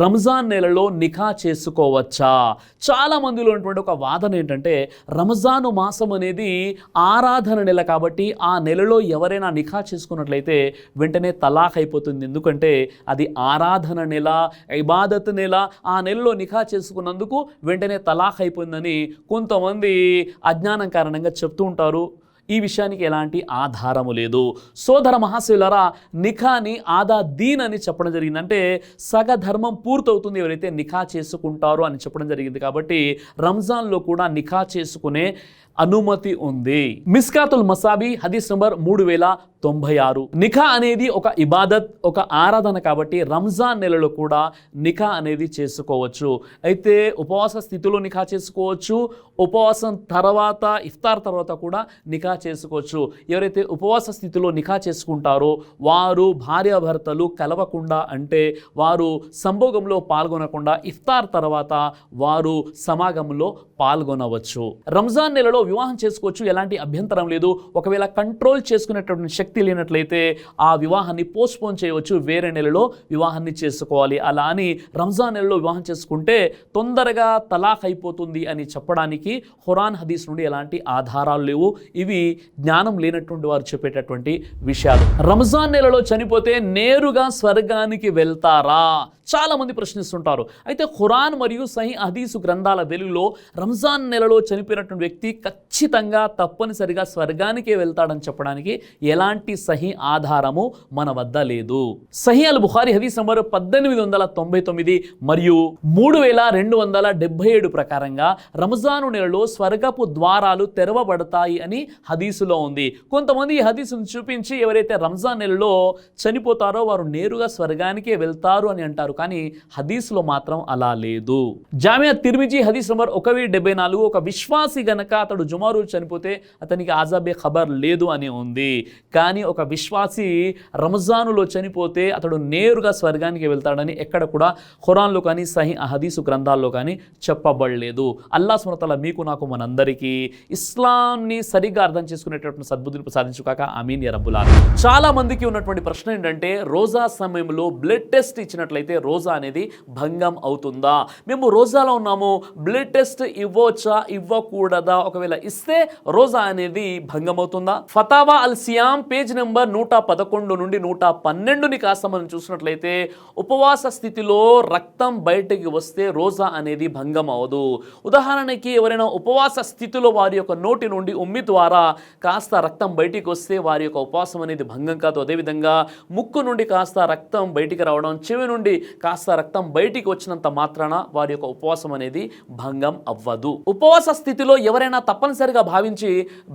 రంజాన్ నెలలో నిఖా చేసుకోవచ్చా? చాలా మందిలో ఉన్నటువంటి ఒక వాదన ఏంటంటే రంజాను మాసం అనేది ఆరాధన నెల కాబట్టి ఆ నెలలో ఎవరైనా నిఖా చేసుకున్నట్లయితే వెంటనే తలాక్ అయిపోతుంది. ఎందుకంటే అది ఆరాధన నెల ఇబాదత్ నెల ఆ నెలలో నిఖా చేసుకున్నందుకు వెంటనే తలాక్ అయిపోయిందని కొంతమంది అజ్ఞానం కారణంగా చెప్తూ ఉంటారు. ఈ విషయానికి ఎలాంటి ఆధారము లేదు. సోదర మహాశివులరా నిఖాని ఆదా దీన్ అని చెప్పడం జరిగింది. అంటే సగధర్మం పూర్తవుతుంది ఎవరైతే నిఖా చేసుకుంటారో అని చెప్పడం జరిగింది. కాబట్టి రంజాన్లో కూడా నిఖా చేసుకునే అనుమతి ఉంది. మిస్కాతుల్ మసాబీ హదీస్ నంబర్ మూడు వేల తొంభై ఆరు. నిఖా అనేది ఒక ఇబాదత్ ఒక ఆరాధన కాబట్టి రంజాన్ నెలలో కూడా నిఖా అనేది చేసుకోవచ్చు. అయితే ఉపవాస స్థితిలో నిఖా చేసుకోవచ్చు. ఉపవాసం తర్వాత ఇఫ్తార్ తర్వాత కూడా నిఖా చేసుకోవచ్చు. ఎవరైతే ఉపవాస స్థితిలో నిఖా చేసుకుంటారో వారు భార్యాభర్తలు కలవకుండా అంటే వారు సంభోగంలో పాల్గొనకుండా ఇఫ్తార్ తర్వాత వారు సమాగంలో పాల్గొనవచ్చు. రంజాన్ నెలలో వివాహం చేసుకోవచ్చు ఎలాంటి అభ్యంతరం లేదు. ఒకవేళ కంట్రోల్ చేసుకునేటటువంటి శక్తి లేనట్లయితే ఆ వివాహాన్ని పోస్ట్పోన్ చేయవచ్చు. వేరే నెలలో వివాహాన్ని చేసుకోవాలి. అలా అని రంజాన్ నెలలో వివాహం చేసుకుంటే తొందరగా తలాఖ్ అయిపోతుంది అని చెప్పడానికి హురాన్ హదీస్ నుండి ఎలాంటి ఆధారాలు లేవు. ఇవి జ్ఞానం లేనటువంటి వారు చెప్పేటటువంటి విషయాలు. రంజాన్ నెలలో చనిపోతే నేరుగా స్వర్గానికి వెళ్తారా? చాలా మంది ప్రశ్నిస్తుంటారు. అయితే ఖురాన్ మరియు సహీ హదీసు గ్రంథాల వెలుగులో రంజాన్ నెలలో చనిపోయినటువంటి వ్యక్తి ఖచ్చితంగా తప్పనిసరిగా స్వర్గానికే వెళ్తాడని చెప్పడానికి ఎలాంటి సహీ ఆధారము మన వద్ద లేదు. సహి అల్ బుఖారి హదీస్ నంబర్ పద్దెనిమిది వందల తొంభై తొమ్మిది మరియు మూడు వేల రెండు వందల డెబ్బై ఏడు ప్రకారంగా రంజాను నెలలో స్వర్గపు ద్వారాలు తెరవబడతాయి అని హదీసులో ఉంది. కొంతమంది ఈ హదీసును చూపించి ఎవరైతే రంజాన్ నెలలో చనిపోతారో వారు నేరుగా స్వర్గానికే వెళ్తారు అని అంటారు కానీ హదీసులో మాత్రం అలా లేదు. జామియా తిర్మిజీ హదీస్ నంబర్ ఒక వెయ్యి డెబ్బై నాలుగు ఒక విశ్వాసి గనక అతడు జుమారు చనిపోతే అతనికి ఆజాబే ఖబర్ లేదు అని ఉంది. కానీ ఒక విశ్వాసి రంజానులో చనిపోతే అతడు నేరుగా స్వర్గానికి వెళ్తాడని ఎక్కడ కూడా ఖురాన్లో కానీ సహీ అహదీసు గ్రంథాల్లో కానీ చెప్పబడలేదు. అల్లా సుమతల మీకు నాకు మనందరికీ ఇస్లాంని సరిగ్గా అర్థం చేసుకునేటటువంటి సద్బుద్ధిని ప్రసాదించుకాక అమీన్ యరబులా చాలా మందికి ఉన్నటువంటి ప్రశ్న ఏంటంటే రోజా సమయంలో బ్లడ్ టెస్ట్ ఇచ్చినట్లయితే రోజా అనేది భంగం అవుతుందా? మేము రోజాలో ఉన్నాము బ్లడ్ టెస్ట్ ఇవ్వచ్చా ఇవ్వకూడదా? ఒకవేళ ఇస్తే రోజా అనేది భంగం అవుతుందా ఫతావా అల్ సియాం పేజ్ నెంబర్ నూట పదకొండు నుండి నూట పన్నెండుని కాస్త మనం చూసినట్లయితే ఉపవాస స్థితిలో రక్తం బయటకి వస్తే రోజా అనేది భంగం అవదు ఉదాహరణకి ఎవరైనా ఉపవాస స్థితిలో వారి యొక్క నోటి నుండి ఉమ్మి ద్వారా కాస్త రక్తం బయటికి వస్తే వారి యొక్క ఉపవాసం అనేది భంగం కాదు. అదేవిధంగా ముక్కు నుండి కాస్త రక్తం బయటికి రావడం చెవి నుండి కాస్త రక్తం బయటికి వచ్చినంత మాత్రాన వారి యొక్క ఉపవాసం అనేది భంగం అవ్వదు. ఉపవాస స్థితిలో ఎవరైనా తప్ప తప్పనిసరిగా భావించి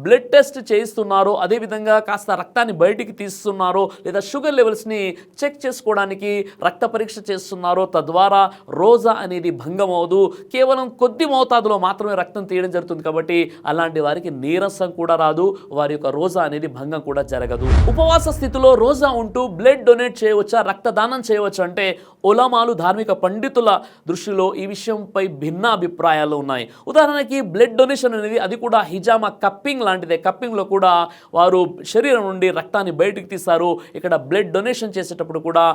బ్లడ్ టెస్ట్ చేయిస్తున్నారో. అదేవిధంగా కాస్త రక్తాన్ని బయటికి తీస్తున్నారో. లేదా షుగర్ లెవెల్స్ని చెక్ చేసుకోవడానికి రక్త పరీక్ష చేస్తున్నారో. తద్వారా రోజా అనేది భంగం అవదు. కేవలం కొద్ది మోతాదులో మాత్రమే రక్తం తీయడం జరుగుతుంది కాబట్టి అలాంటి వారికి నీరసం కూడా రాదు. వారి యొక్క రోజా అనేది భంగం కూడా జరగదు. ఉపవాస స్థితిలో రోజా ఉంటూ బ్లడ్ డొనేట్ చేయవచ్చా? రక్తదానం చేయవచ్చు? అంటే ఒలమాలు ధార్మిక పండితుల దృష్టిలో ఈ విషయంపై భిన్న అభిప్రాయాలు ఉన్నాయి. ఉదాహరణకి బ్లడ్ డొనేషన్ అనేది అది కూడా హిజామా కప్పింగ్ లాంటిదే. కప్పింగ్లో కూడా వారు శరీరం నుండి రక్తాన్ని బయటికి తీస్తారు ఇక్కడ బ్లడ్ డొనేషన్ చేసేటప్పుడు కూడా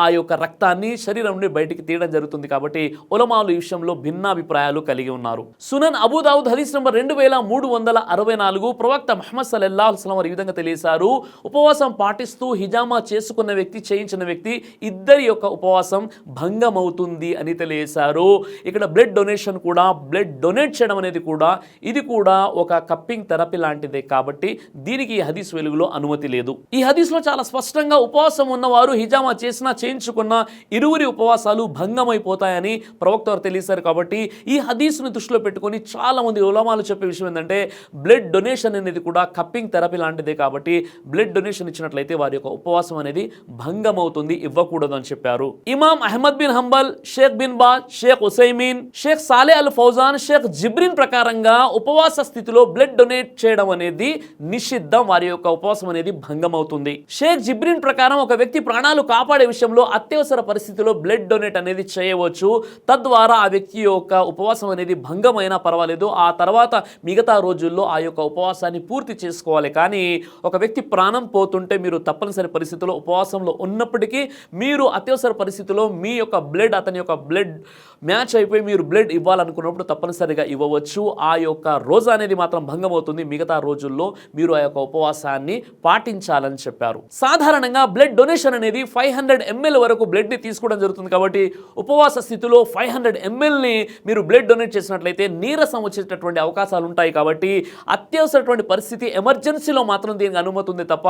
ఆ యొక్క రక్తాన్ని శరీరం నుండి బయటికి తీయడం జరుగుతుంది కాబట్టి ఉలమాలు ఈ విషయంలో భిన్నాభిప్రాయాలు కలిగి ఉన్నారు. సునన్ అబూదావుద్ హదీస్ నంబర్ రెండు వేల మూడు వందల అరవై నాలుగు ప్రవక్త మహమ్మద్ సల్లల్లాహు అలైహి వారు ఈ విధంగా తెలియజేశారు ఉపవాసం పాటిస్తూ హిజామా చేసుకున్న వ్యక్తి చేయించిన వ్యక్తి ఇద్దరి యొక్క ఉపవాసం భంగమవుతుంది అని తెలియజేశారు ఇక్కడ బ్లడ్ డొనేషన్ కూడా బ్లడ్ డొనేట్ చేయడం అనేది కూడా ఇది కూడా ఒక కప్పింగ్ థెరపీ లాంటిదే కాబట్టి దీనికి ఈ హదీస్ వెలుగులో అనుమతి లేదు. ఈ హదీస్లో చాలా స్పష్టంగా ఉపవాసం ఉన్నవారు హిజామా చేసినా చేయించుకున్న ఇరువురి ఉపవాసాలు భంగమైపోతాయని ప్రవక్త వారు కాబట్టి ఈ హదీస్ను దృష్టిలో పెట్టుకొని చాలా మంది ఉలమాలు చెప్పే విషయం ఏంటంటే బ్లడ్ డొనేషన్ అనేది కూడా కప్పింగ్ థెరపీ లాంటిదే కాబట్టి బ్లడ్ డొనేషన్ ఇచ్చినట్లయితే వారి యొక్క ఉపవాసం అనేది భంగం అవుతుంది ఇవ్వకూడదు అని చెప్పారు. ఇమాం Ahmad bin Hanbal Sheikh bin Baz Sheikh Uthaymeen షేక్ సాలే అల్ ఫౌజాన్ షేక్ జిబ్రిన్ ప్రకారంగా ఉపవాస స్థితిలో బ్లడ్ డొనేట్ చేయడం అనేది నిషిద్ధం. వారి యొక్క ఉపవాసం అనేది భంగం అవుతుంది షేక్ జిబ్రిన్ ప్రకారం ఒక వ్యక్తి ప్రాణాలు కాపాడే విషయంలో అత్యవసర పరిస్థితిలో బ్లడ్ డొనేట్ అనేది చేయవచ్చు. తద్వారా ఆ వ్యక్తి యొక్క ఉపవాసం అనేది భంగమైనా పర్వాలేదు. ఆ తర్వాత మిగతా రోజుల్లో ఆ యొక్క ఉపవాసాన్ని పూర్తి చేసుకోవాలి. కానీ ఒక వ్యక్తి ప్రాణం పోతుంటే మీరు తప్పనిసరి పరిస్థితిలో ఉపవాసంలో ఉన్నప్పటికీ మీరు అత్యవసర పరిస్థితిలో మీ యొక్క బ్లడ్ అతని యొక్క బ్లడ్ మ్యాచ్ అయిపోయి మీరు బ్లడ్ ఇవ్వాలనుకున్నప్పుడు తప్పనిసరిగా ఇవ్వవచ్చు. ఆ యొక్క రోజా అనేది మాత్రం భంగం అవుతుంది మిగతా రోజుల్లో మీరు ఆ యొక్క ఉపవాసాన్ని పాటించాలని చెప్పారు. సాధారణంగా బ్లడ్ డొనేషన్ అనేది ఫైవ్ హండ్రెడ్ ఎంఎల్ వరకు బ్లడ్ని తీసుకోవడం జరుగుతుంది కాబట్టి ఉపవాస స్థితిలో ఫైవ్ హండ్రెడ్ ఎంఎల్ని మీరు బ్లడ్ డొనేట్ చేసినట్లయితే నీరసం వచ్చేటటువంటి అవకాశాలు ఉంటాయి కాబట్టి అత్యవసరటువంటి పరిస్థితి ఎమర్జెన్సీలో మాత్రం దీనికి అనుమతి ఉంది తప్ప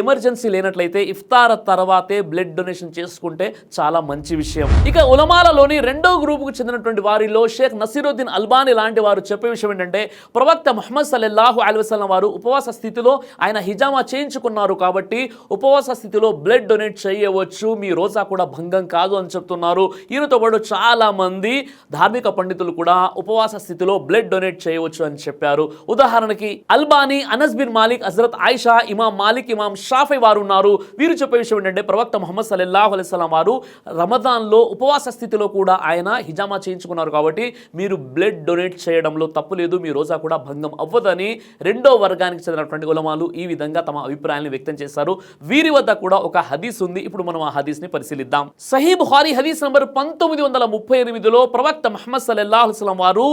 ఎమర్జెన్సీ లేనట్లయితే ఇఫ్తార్ తర్వాతే బ్లడ్ డొనేషన్ చేసుకుంటే చాలా మంచి విషయం. ఇక ఉలమాలలోని రెండో గ్రూపుకు చెందినటువంటి వారిలో షేక్ నసీరుద్దీన్ అల్బానీ లాంటి వారు చెప్పే విషయం ఏంటంటే ప్రవక్త మహమ్మద్ సల్లెల్లాహు అలైహి వారు ఉపవాస స్థితిలో ఆయన హిజామా చేయించుకున్నారు కాబట్టి ఉపవాస స్థితిలో బ్లడ్ డొనేట్ చేయవచ్చు మీ రోజా కూడా భంగం కాదు అని చెప్తున్నారు. ఈయనతో పాటు చాలామంది ధార్మిక పండితులు కూడా ఉపవాస స్థితిలో బ్లడ్ డొనేట్ చేయవచ్చు అని చెప్పారు. ఉదాహరణకి Albani Anas bin Malik Hazrat Aisha Imam Malik Imam Shafi వారు ఉన్నారు. వీరు చెప్పే విషయం ఏంటంటే ప్రవక్త ముహమ్మద్ సల్లెల్లాహు అలైస్లాం వారు రమదాన్లో ఉపవాస స్థితిలో కూడా ఆయన హిజామా చేయించుకున్నారు కాబట్టి మీరు బ్లడ్ డొనేట్ చేయడంలో తప్పు లేదు మీ రోజా కూడా భంగం అవ్వదని రెండో వర్గానికి చెందినటువంటి ఉలమాలు ఈ విధంగా తమ అభిప్రాయాన్ని వ్యక్తం చేశారు. వీరి వద్ద కూడా ఒక హదీస్ ఉంది. ఇప్పుడు మనం ఆ హదీస్ని పరిశీలిద్దాం. సహీ హారీ హదీస్ నంబర్ పంతొమ్మిది వందల ముప్పై ఎనిమిదిలో ప్రవక్త మహమ్మద్ సల్లాహుస్లం వారు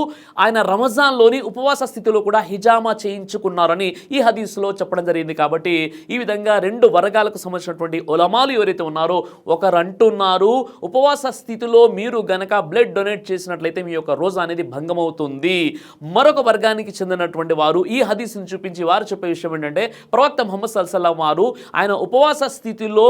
ఆయన రమజాన్లోని ఉపవాస స్థితిలో కూడా హిజామా చేయించుకున్నారని ఈ హదీస్లో చెప్పడం జరిగింది కాబట్టి ఈ విధంగా రెండు వర్గాలకు సంబంధించినటువంటి ఉలమాలు ఎవరైతే ఉన్నారో ఒకరు అంటున్నారు ఉపవాస స్థితిలో మీరు గనక బ్లడ్ డొనేట్ చేసినట్లయితే మీ యొక్క రోజా అనేది భంగమవుతుంది. మరొక వర్గానికి చెందినటువంటి వారు ఈ హదీస్ని చూపించి వారు చెప్పే విషయం ఏంటంటే ప్రవక్త మొహమ్మద్ సల్సల్లా వారు ఆయన ఉపవాస స్థితిలో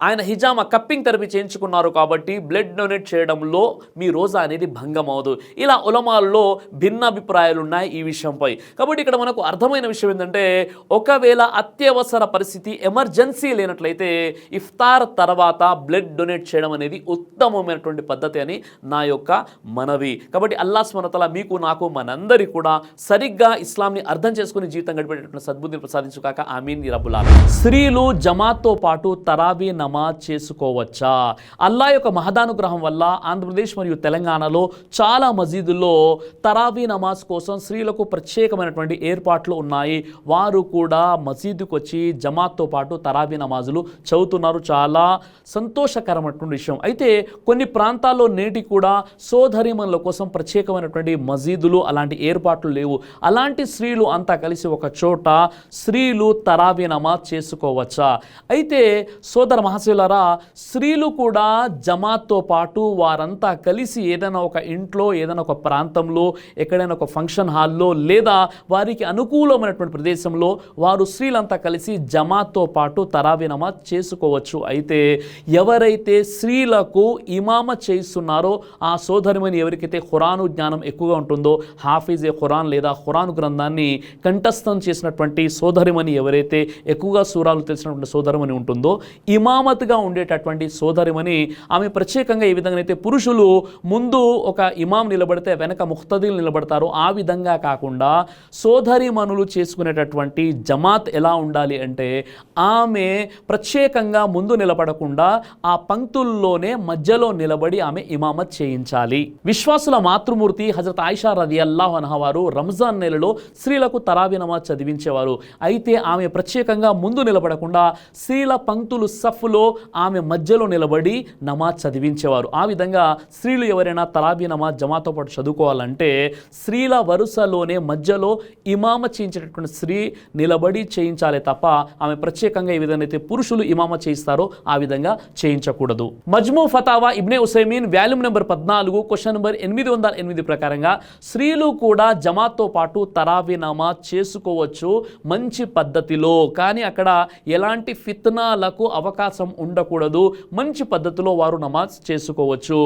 ఆయన హిజామా కప్పింగ్ థెరపీ చేయించుకున్నారు కాబట్టి బ్లడ్ డొనేట్ చేయడంలో మీ రోజా అనేది భంగం అవదు. ఇలా ఉలమాల్లో భిన్న అభిప్రాయాలు ఉన్నాయి ఈ విషయంపై. కాబట్టి ఇక్కడ మనకు అర్థమైన విషయం ఏంటంటే ఒకవేళ అత్యవసర పరిస్థితి ఎమర్జెన్సీ లేనట్లయితే ఇఫ్తార్ తర్వాత బ్లడ్ డొనేట్ చేయడం అనేది ఉత్తమమైనటువంటి పద్ధతి అని నా యొక్క మనవి. కాబట్టి అల్లా స్మరతల మీకు నాకు మనందరి కూడా సరిగ్గా ఇస్లాంని అర్థం చేసుకుని జీవితం గడిపేటటువంటి సద్బుద్ధిని ప్రసాదించుకాక ఆమీన్. రబ్బులా స్త్రీలు జమాత్తో పాటు తరాబీ నమాజ్ చేసుకోవచ్చా? అల్లా యొక్క మహదానుగ్రహం వల్ల ఆంధ్రప్రదేశ్ మరియు తెలంగాణలో చాలా మసీదుల్లో తరాబీ నమాజ్ కోసం స్త్రీలకు ప్రత్యేకమైనటువంటి ఏర్పాట్లు ఉన్నాయి. వారు కూడా మసీదుకు వచ్చి జమాత్తో పాటు తరాబీ నమాజులు చదువుతున్నారు. చాలా సంతోషకరమైనటువంటి విషయం. అయితే కొన్ని ప్రాంతాల్లో నేటి కూడా సోదరిమణుల కోసం ప్రత్యేకమైనటువంటి మసీదులు అలాంటి ఏర్పాట్లు లేవు. అలాంటి స్త్రీలు అంతా కలిసి ఒక చోట స్త్రీలు తరాబీ నమాజ్ చేసుకోవచ్చా? అయితే సోదర మహాశివులారా స్త్రీలు కూడా జమాత్తో పాటు వారంతా కలిసి ఏదైనా ఒక ఇంట్లో ఏదైనా ఒక ప్రాంతంలో ఎక్కడైనా ఒక ఫంక్షన్ హాల్లో లేదా వారికి అనుకూలమైనటువంటి ప్రదేశంలో వారు స్త్రీలంతా కలిసి జమాత్తో పాటు తరాబీ నమాజ్ చేసుకోవచ్చు. అయితే ఎవరైతే స్త్రీలకు ఇమామ చేయిస్తున్నారో ఆ సోదరిమని ఎవరికైతే ఖురాను జ్ఞానం ఎక్కువగా ఉంటుందో హాఫీజే ఖురాన్ లేదా ఖురాన్ గ్రంథాన్ని కంఠస్థం చేసినటువంటి సోదరిమని ఎవరైతే ఎక్కువగా సూరాలు తెలిసినటువంటి సోదరిమని ఉంటుందో ఇమామత్గా ఉండేటటువంటి సోదరిమని ఆమె ప్రత్యేకంగా ఏ విధంగా అయితే పురుషులు ముందు ఒక ఇమాం నిలబడితే వెనక ముఖ్తదీలు నిలబడతారు. ఆ విధంగా కాకుండా సోదరిమనులు చేసుకునేటటువంటి జమాత్ ఎలా ఉండాలి అంటే ఆమె ప్రత్యేకంగా ముందు నిలబడకుండా ఆ పంక్తుల్లోనే మధ్యలో నిలబడి ఆమె ఇమామత్ చేయించాలి. విశ్వాసుల మాతృమూర్తి హజరత్ ఆయిషా రది అల్లాహ్ వారు రంజాన్ నెలలో స్త్రీలకు తరాబీ నమాజ్ చదివించేవారు. అయితే ఆమె ప్రత్యేకంగా ముందు నిలబడకుండా స్త్రీల పంక్తులు సఫ్లు ఆమె మధ్యలో నిలబడి నమాజ్ చదివించేవారు. ఆ విధంగా స్త్రీలు ఎవరైనా తరాబీ నమాజ్ జమాతో పాటు చదువుకోవాలంటే స్త్రీల వరుసలోనే మధ్యలో ఇమామ చేయించేటటువంటి స్త్రీ నిలబడి చేయించాలి తప్ప ఆమె ప్రత్యేకంగా ఏ విధంగా అయితే పురుషులు ఇమామ చేయిస్తారో ఆ విధంగా చేయించకూడదు. Majmoo Fatawa Ibn Uthaymeen volume number పద్నాలుగు క్వశ్చన్ నెంబర్ ఎనిమిది వందల ఎనిమిది ప్రకారంగా స్త్రీలు కూడా జమాతో పాటు తరాబీ నమాజ్ చేసుకోవచ్చు మంచి పద్ధతిలో. కానీ అక్కడ ఎలాంటి ఫిత్నాలకు అవకాశం ఉపవాసం ఉండకూడదు. మంచి పద్ధతిలో వారు నమాజ్ చేసుకోవచ్చు.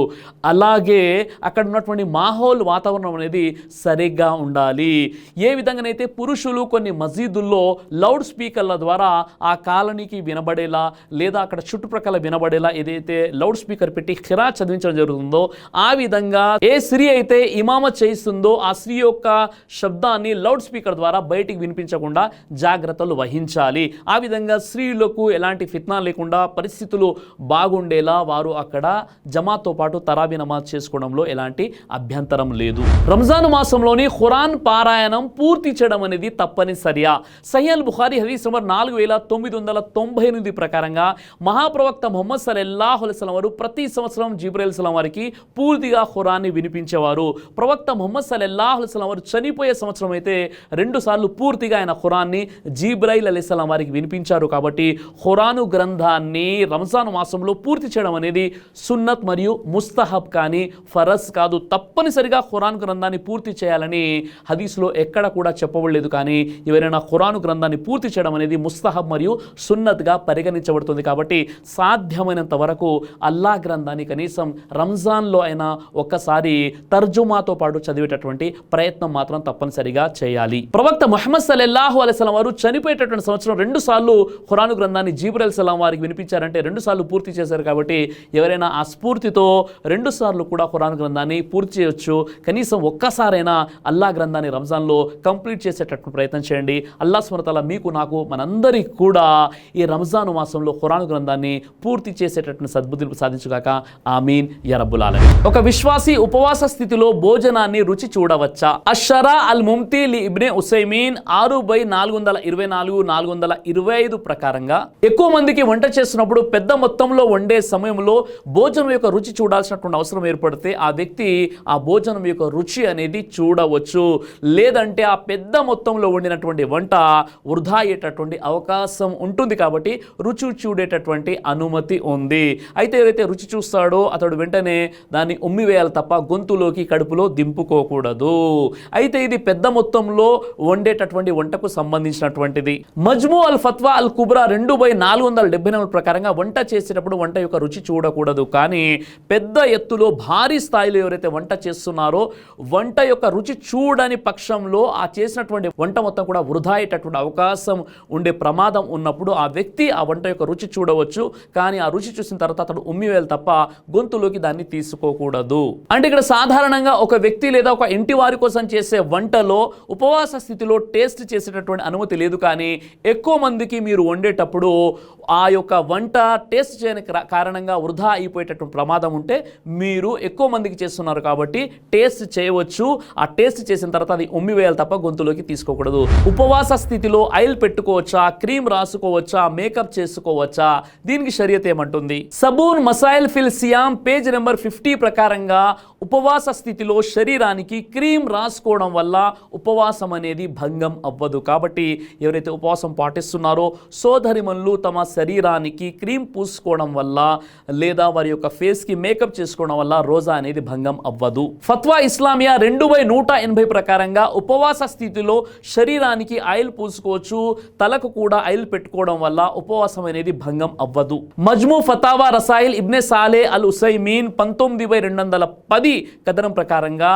అలాగే అక్కడ ఉన్నటువంటి మాహోల్ వాతావరణం అనేది సరిగ్గా ఉండాలి. ఏ విధంగానైతే పురుషులు కొన్ని మసీదుల్లో లౌడ్ స్పీకర్ల ద్వారా ఆ కాలనీకి వినబడేలా లేదా అక్కడ చుట్టుప్రక్కల వినబడేలా ఏదైతే లౌడ్ స్పీకర్ పెట్టి ఖిరా చదివించడం జరుగుతుందో ఆ విధంగా ఏ స్త్రీ అయితే ఇమామ చేయిస్తుందో ఆ స్త్రీ యొక్క శబ్దాన్ని లౌడ్ స్పీకర్ ద్వారా బయటికి వినిపించకుండా జాగ్రత్తలు వహించాలి. ఆ విధంగా స్త్రీలకు ఎలాంటి ఫిత్నా లేకుండా పరిస్థితులు బాగుండేలా వారు అక్కడ జమాతో పాటు తరాబీ నమాజ్ చేసుకోవడంలో ఎలాంటి అభ్యంతరం లేదు. రంజాన్ మాసంలోని ఖురాన్ పారాయణం పూర్తి చేయడం అనేది తప్పనిసరియా. సయ్యల్ బుఖారి హదీస్ నంబర్ నాలుగు వేల తొమ్మిది వందల తొంభై ఎనిమిది ప్రకారంగా మహాప్రవక్త మొహమ్మద్ సల్లల్లాహు వారు ప్రతి సంవత్సరం జిబ్రైల్ సలం వారికి పూర్తిగా ఖురాన్ని వినిపించేవారు. ప్రవక్త మొహమ్మద్ సల్లల్లాహు అలైహి వారు చనిపోయే సంవత్సరం అయితే రెండు సార్లు పూర్తిగా ఆయన ఖురాన్ని జీబ్రైల్ అలీస్లాం వారికి వినిపించారు కాబట్టి ఖురాను గ్రంథాన్ని రంజాన్ మాసంలో పూర్తి చేయడం అనేది సున్నత్ మరియు ముస్తహబ్ కానీ ఫరస్ కాదు. తప్పనిసరిగా ఖురాన్ గ్రంథాన్ని పూర్తి చేయాలని హదీస్లో ఎక్కడ కూడా చెప్పబడలేదు కానీ ఎవరైనా ఖురాన్ గ్రంథాన్ని పూర్తి చేయడం అనేది ముస్తహబ్ మరియు సున్నత్గా పరిగణించబడుతుంది కాబట్టి సాధ్యమైనంత వరకు అల్లా గ్రంథాన్ని కనీసం రంజాన్లో అయినా ఒక్కసారి తర్జుమాతో పాటు చదివేటటువంటి ప్రయత్నం మాత్రం తప్పనిసరిగా చేయాలి. ప్రవక్త మొహమ్మద్ సల్లల్లాహు అలైస్లం వారు చనిపోయేటటువంటి సంవత్సరం రెండు సార్లు ఖురాను గ్రంథాన్ని జీబ్రల్ సలాం వారికి వినిపించి రెండు సార్లు పూర్తి చేశారు కాబట్టి ఎవరైనా ఆ స్ఫూర్తితో రెండు సార్లు కూడా ఖురాన్ గ్రంథాన్ని పూర్తి చేయొచ్చు. కనీసం ఒక్కసారైనా అల్లా గ్రంథాన్ని రంజాన్లో కంప్లీట్ చేసేటట్టు ప్రయత్నం చేయండి. అల్లా స్మరతల మీకు నాకు మనందరికీ కూడా ఈ రంజాను మాసంలో ఖురాన్ గ్రంథాన్ని పూర్తి చేసేటట్టు సద్బుద్ధులు సాధించుగాక. ఆమీన్. యరబ్బుల్ ఒక విశ్వాసి ఉపవాస స్థితిలో భోజనాన్ని రుచి చూడవచ్చా? అషరా అల్ ముమ్తి లి ఇబ్నే ఉసైమీన్ ఆరు బై నాలుగు వందల ఇరవై నాలుగు నాలుగు వందల ఇరవై ఐదు ప్రకారంగా ఎక్కువ మందికి వంట చేస్తున్నప్పుడు పెద్ద మొత్తంలో వండే సమయంలో భోజనం యొక్క రుచి చూడాల్సినటువంటి అవసరం ఏర్పడితే ఆ వ్యక్తి ఆ భోజనం యొక్క రుచి అనేది చూడవచ్చు. లేదంటే ఆ పెద్ద మొత్తంలో వండినటువంటి వంట వృధా అయ్యేటటువంటి అవకాశం ఉంటుంది కాబట్టి రుచి చూడేటటువంటి అనుమతి ఉంది. అయితే ఏదైతే రుచి చూస్తాడో అతడు వెంటనే దాన్ని ఉమ్మివేయాలి తప్ప గొంతులోకి కడుపులో దింపుకోకూడదు. అయితే ఇది పెద్ద మొత్తంలో వండేటటువంటి వంటకు సంబంధించినటువంటిది. మజ్ము అల్ ఫత్వా అల్ కుబ్రా రెండు బై నాలుగు వందల డెబ్బై నాలుగు ప్రకారంగా వంట చేసేటప్పుడు వంట యొక్క రుచి చూడకూడదు. కానీ పెద్ద ఎత్తులో భారీ స్థాయిలో ఎవరైతే వంట చేస్తున్నారో వంట యొక్క రుచి చూడని పక్షంలో ఆ చేసినటువంటి వంట మొత్తం కూడా వృధా అయ్యేటటువంటి అవకాశం ఉండే ప్రమాదం ఉన్నప్పుడు ఆ వ్యక్తి ఆ వంట యొక్క రుచి చూడవచ్చు. కానీ ఆ రుచి చూసిన తర్వాత అతడు ఉమ్మివేలు తప్ప గొంతులోకి దాన్ని తీసుకోకూడదు. అంటే ఇక్కడ సాధారణంగా ఒక వ్యక్తి లేదా ఒక ఇంటి వారి కోసం చేసే వంటలో ఉపవాస స్థితిలో టేస్ట్ చేసేటటువంటి అనుమతి లేదు. కానీ ఎక్కువ మందికి మీరు వండేటప్పుడు ఆ యొక్క వంట టేస్ట్ చేయని కారణంగా వృధా అయిపోయేటటువంటి ప్రమాదం ఉంటే మీరు ఎక్కువ మందికి చేస్తున్నారు కాబట్టి టేస్ట్ చేయవచ్చు. ఆ టేస్ట్ చేసిన తర్వాత అది ఉమ్మివేయాలి తప్ప గొంతులోకి తీసుకోకూడదు. ఉపవాస స్థితిలో ఆయిల్ పెట్టుకోవచ్చా? క్రీమ్ రాసుకోవచ్చా? మేకప్ చేసుకోవచ్చా? దీనికి షరియత్ ఏమంటుంది? Saboon Masail fil Siyam page number fifty ప్రకారంగా ఉపవాస స్థితిలో శరీరానికి క్రీమ్ రాసుకోవడం వల్ల ఉపవాసం అనేది భంగం అవ్వదు. కాబట్టి ఎవరైతే ఉపవాసం పాటిస్తున్నారో సోదరిమన్లు తమ శరీరానికి క్రీమ్ పూసుకోవడం వల్ల లేదా వారి యొక్క ఫేస్కి మేకప్ చేసుకోవడం వల్ల రోజా అనేది భంగం అవ్వదు. ఫత్వా ఇస్లామియా రెండు బై నూట ఎనభై ప్రకారంగా ఉపవాస స్థితిలో శరీరానికి ఆయిల్ పూసుకోవచ్చు తలకు కూడా ఆయిల్ పెట్టుకోవడం వల్ల ఉపవాసం అనేది భంగం అవ్వదు. మజ్ము ఫతావా రసాయిల్ ఇబ్నె సాలే అల్ ఉసైమీన్ పంతొమ్మిది బై రెండు వందల పది కథనం ప్రకారంగా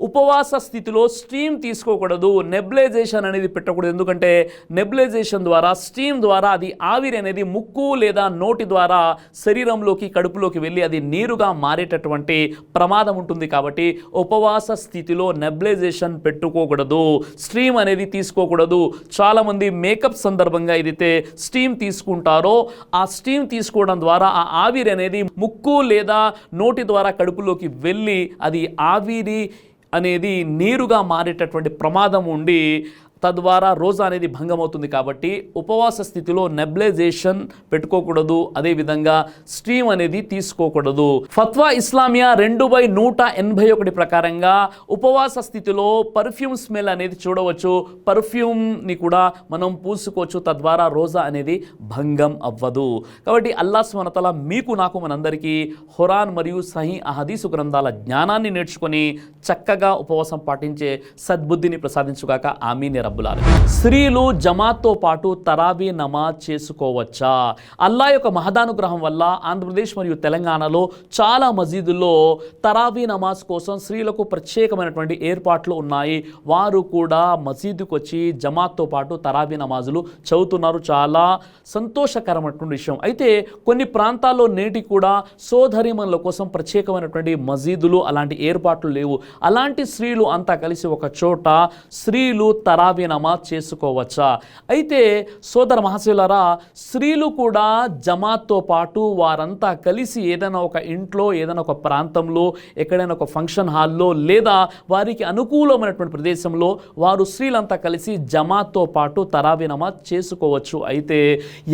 ఉపవాస స్థితిలో స్టీమ్ తీసుకోకూడదు నెబ్లైజేషన్ అనేది పెట్టకూడదు. ఎందుకంటే నెబ్లైజేషన్ ద్వారా స్టీమ్ ద్వారా అది ఆవిరి అనేది ముక్కు లేదా నోటి ద్వారా శరీరంలోకి కడుపులోకి వెళ్ళి అది నీరుగా మారేటటువంటి ప్రమాదం ఉంటుంది కాబట్టి ఉపవాస స్థితిలో నెబ్లైజేషన్ పెట్టుకోకూడదు స్ట్రీమ్ అనేది తీసుకోకూడదు. చాలామంది మేకప్ సందర్భంగా ఏదైతే స్టీమ్ తీసుకుంటారో ఆ స్టీమ్ తీసుకోవడం ద్వారా ఆ ఆవిరి అనేది ముక్కు లేదా నోటి ద్వారా కడుపులోకి వెళ్ళి అది ఆవిరి అనేది నీరుగా మారేటటువంటి ప్రమాదం ఉండి తద్వారా రోజా అనేది భంగమవుతుంది కాబట్టి ఉపవాస స్థితిలో నెబ్లైజేషన్ పెట్టుకోకూడదు. అదేవిధంగా స్ట్రీమ్ అనేది తీసుకోకూడదు. ఫత్వా ఇస్లామియా రెండు బై నూట ఎనభై ఒకటి ప్రకారంగా ఉపవాస స్థితిలో పర్ఫ్యూమ్ స్మెల్ అనేది చూడవచ్చు. పర్ఫ్యూమ్ని కూడా మనం పూసుకోవచ్చు. తద్వారా రోజా అనేది భంగం అవ్వదు. కాబట్టి అల్లా స్మరతల మీకు నాకు మనందరికీ హురాన్ మరియు సహీ అహదీసు గ్రంథాల జ్ఞానాన్ని నేర్చుకొని చక్కగా ఉపవాసం పాటించే సద్బుద్ధిని ప్రసాదించుగాక. ఆమీ నిరబ్బ రబ్బులాలి స్త్రీలు జమాత్తో పాటు తరాబీ నమాజ్ చేసుకోవచ్చా? అల్లా యొక్క మహదానుగ్రహం వల్ల ఆంధ్రప్రదేశ్ మరియు తెలంగాణలో చాలా మసీదుల్లో తరాబీ నమాజ్ కోసం స్త్రీలకు ప్రత్యేకమైనటువంటి ఏర్పాట్లు ఉన్నాయి. వారు కూడా మసీదుకు వచ్చి జమాత్తో పాటు తరాబీ నమాజులు చదువుతున్నారు. చాలా సంతోషకరమైనటువంటి విషయం. అయితే కొన్ని ప్రాంతాల్లో నేటి కూడా సోదరిమనుల కోసం ప్రత్యేకమైనటువంటి మసీదులు అలాంటి ఏర్పాట్లు లేవు. అలాంటి స్త్రీలు అంతా కలిసి ఒక చోట స్త్రీలు తరాబీ నమాజ్ చేసుకోవచ్చా? అయితే సోదర మహాశివులారా స్త్రీలు కూడా జమాత్తో పాటు వారంతా కలిసి ఏదైనా ఒక ఇంట్లో ఏదైనా ఒక ప్రాంతంలో ఎక్కడైనా ఒక ఫంక్షన్ హాల్లో లేదా వారికి అనుకూలమైనటువంటి ప్రదేశంలో వారు స్త్రీలంతా కలిసి జమాత్తో పాటు తరాబీ నమాజ్ చేసుకోవచ్చు. అయితే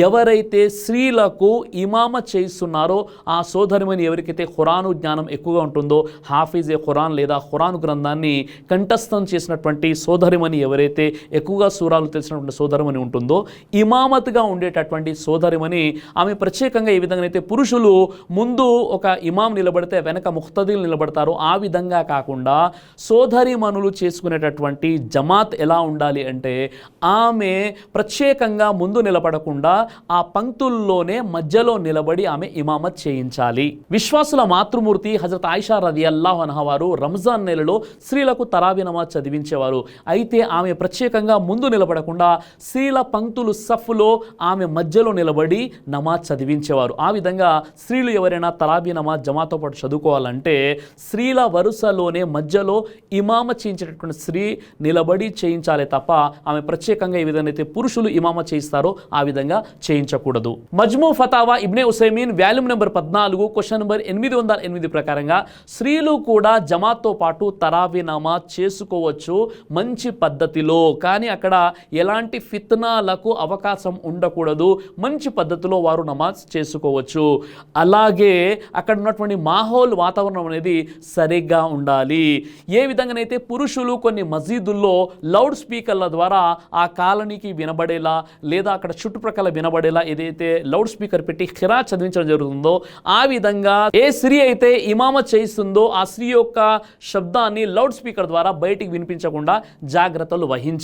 ఎవరైతే స్త్రీలకు ఇమామ చేస్తున్నారో ఆ సోదరిమని ఎవరికైతే ఖురాను జ్ఞానం ఎక్కువగా ఉంటుందో హాఫీజే ఖురాన్ లేదా ఖురాన్ గ్రంథాన్ని కంఠస్థం చేసినటువంటి సోదరిమని ఎవరైతే ఎక్కువగా సూరాలు తెలిసినటువంటి సోదరమని ఉంటుందో ఇమామత్గా ఉండేటటువంటి సోదరిమని ఆమె ప్రత్యేకంగా ఏ విధంగా అయితే పురుషులు ముందు ఒక ఇమాం నిలబడితే వెనక ముఖ్తదీలు నిలబడతారు. ఆ విధంగా కాకుండా సోదరిమనులు చేసుకునేటటువంటి జమాత్ ఎలా ఉండాలి అంటే ఆమె ప్రత్యేకంగా ముందు నిలబడకుండా ఆ పంక్తుల్లోనే మధ్యలో నిలబడి ఆమె ఇమామత్ చేయించాలి. విశ్వాసుల మాతృమూర్తి హజరత్ ఆయిషా రది అల్లాహ్ అనహ వారు రంజాన్ నెలలో స్త్రీలకు తరాబీ నమాజ్ చదివించేవారు. అయితే ఆమె ప్రత్యేకంగా ముందు నిలబడకుండా స్త్రీల పంక్తులు సఫ్లో ఆమె మధ్యలో నిలబడి నమాజ్ చదివించేవారు. ఆ విధంగా స్త్రీలు ఎవరైనా తరాబీ నమాజ్ జమాతో పాటు చదువుకోవాలంటే స్త్రీల వరుసలోనే మధ్యలో ఇమామ చేయించేటటువంటి స్త్రీ నిలబడి చేయించాలి తప్ప ఆమె ప్రత్యేకంగా ఏ విధంగా అయితే పురుషులు ఇమామ చేయిస్తారో ఆ విధంగా చేయించకూడదు. Majmoo Fatawa Ibn Uthaymeen volume number పద్నాలుగు క్వశ్చన్ నెంబర్ ఎనిమిది వందల ఎనిమిది ప్రకారంగా స్త్రీలు కూడా జమాత్తో పాటు తరాబీ నమాజ్ చేసుకోవచ్చు మంచి పద్ధతిలో. కానీ అక్కడ ఎలాంటి ఫిత్నాలకు అవకాశం ఉండకూడదు. మంచి పద్ధతిలో వారు నమాజ్ చేసుకోవచ్చు. అలాగే అక్కడ ఉన్నటువంటి మాహోల్ వాతావరణం అనేది సరిగ్గా ఉండాలి. ఏ విధంగానైతే పురుషులు కొన్ని మసీదుల్లో లౌడ్ స్పీకర్ల ద్వారా ఆ కాలనీకి వినబడేలా లేదా అక్కడ చుట్టుప్రక్కల వినబడేలా ఏదైతే లౌడ్ స్పీకర్ పెట్టి ఖిరా చదివించడం జరుగుతుందో ఆ విధంగా ఏ స్త్రీ అయితే ఇమామ చేయిస్తుందో ఆ స్త్రీ యొక్క శబ్దాన్ని లౌడ్ స్పీకర్ ద్వారా బయటికి వినిపించకుండా జాగ్రత్తలు వహించాలి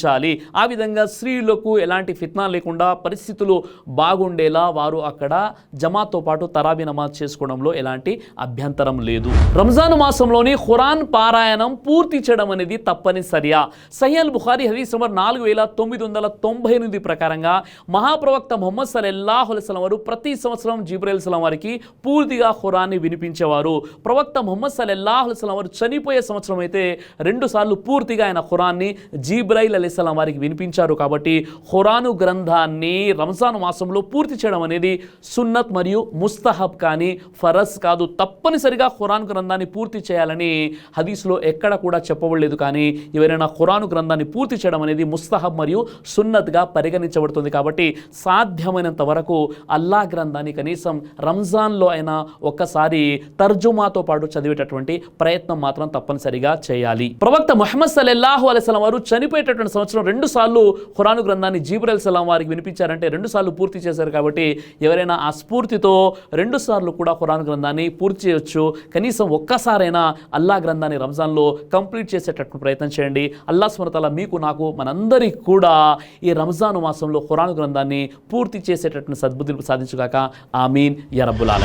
ఆ విధంగా స్త్రీలకు ఎలాంటి ఫిత్నా లేకుండా పరిస్థితులు బాగుండేలా వారు అక్కడ జమాత్తో పాటు తరాబీ నమాజ్ చేసుకోవడంలో ఎలాంటి అభ్యంతరం లేదు. రంజాన్ మాసంలోని ఖురాన్ పారాయణం పూర్తి చేయడం అనేది తప్పనిసరియా. సయ్యల్ బుఖారి హదీస్ నంబర్ నాలుగు వేల తొమ్మిది వందల తొంభై ఎనిమిది ప్రకారంగా మహాప్రవక్త మొహమ్మద్ సల్లల్లాహు వారు ప్రతి సంవత్సరం జిబ్రైల్ సలం వారికి పూర్తిగా ఖురాన్ని వినిపించేవారు. ప్రవక్త మొహమ్మద్ సల్లల్లాహు అలైహి వారు చనిపోయే సంవత్సరం అయితే రెండు సార్లు పూర్తిగా ఆయన ఖురాన్ని జీబ్రైల్ అలీస్లాం వారికి వినిపించారు కాబట్టి హురాను గ్రంథాన్ని రంజాన్ మాసంలో పూర్తి చేయడం అనేది సున్నత్ మరియు ముస్తహబ్ కానీ ఫరస్ కాదు. తప్పనిసరిగా ఖురాన్ గ్రంథాన్ని పూర్తి చేయాలని హదీస్లో ఎక్కడ కూడా చెప్పబడలేదు కానీ ఎవరైనా ఖురాను గ్రంథాన్ని పూర్తి చేయడం అనేది ముస్తహబ్ మరియు సున్నత్గా పరిగణించబడుతుంది కాబట్టి సాధ్యమైనంత వరకు అల్లా గ్రంథాన్ని కనీసం రంజాన్లో అయినా ఒక్కసారి తర్జుమాతో పాటు చదివేటటువంటి ప్రయత్నం మాత్రం తప్పనిసరిగా చేయాలి. ప్రవక్త మొహమ్మద్ సలెల్లాహు అలైస్లం వారు చనిపోయేటటువంటి సంవత్సరం రెండు సార్లు ఖురాను గ్రంథాన్ని జీబ్రల్ సలాం వారికి వినిపించారంటే రెండు సార్లు పూర్తి చేశారు కాబట్టి ఎవరైనా ఆ స్ఫూర్తితో రెండు సార్లు కూడా ఖురాన్ గ్రంథాన్ని పూర్తి చేయొచ్చు. కనీసం ఒక్కసారైనా అల్లా గ్రంథాన్ని రంజాన్లో కంప్లీట్ చేసేటటువంటి ప్రయత్నం చేయండి. అల్లా స్మరతల మీకు నాకు మనందరికీ కూడా ఈ రంజాను మాసంలో ఖురాన్ గ్రంథాన్ని పూర్తి చేసేటటువంటి సద్బుద్ధులు సాధించుగాక. ఆమీన్. యరబ్బులాల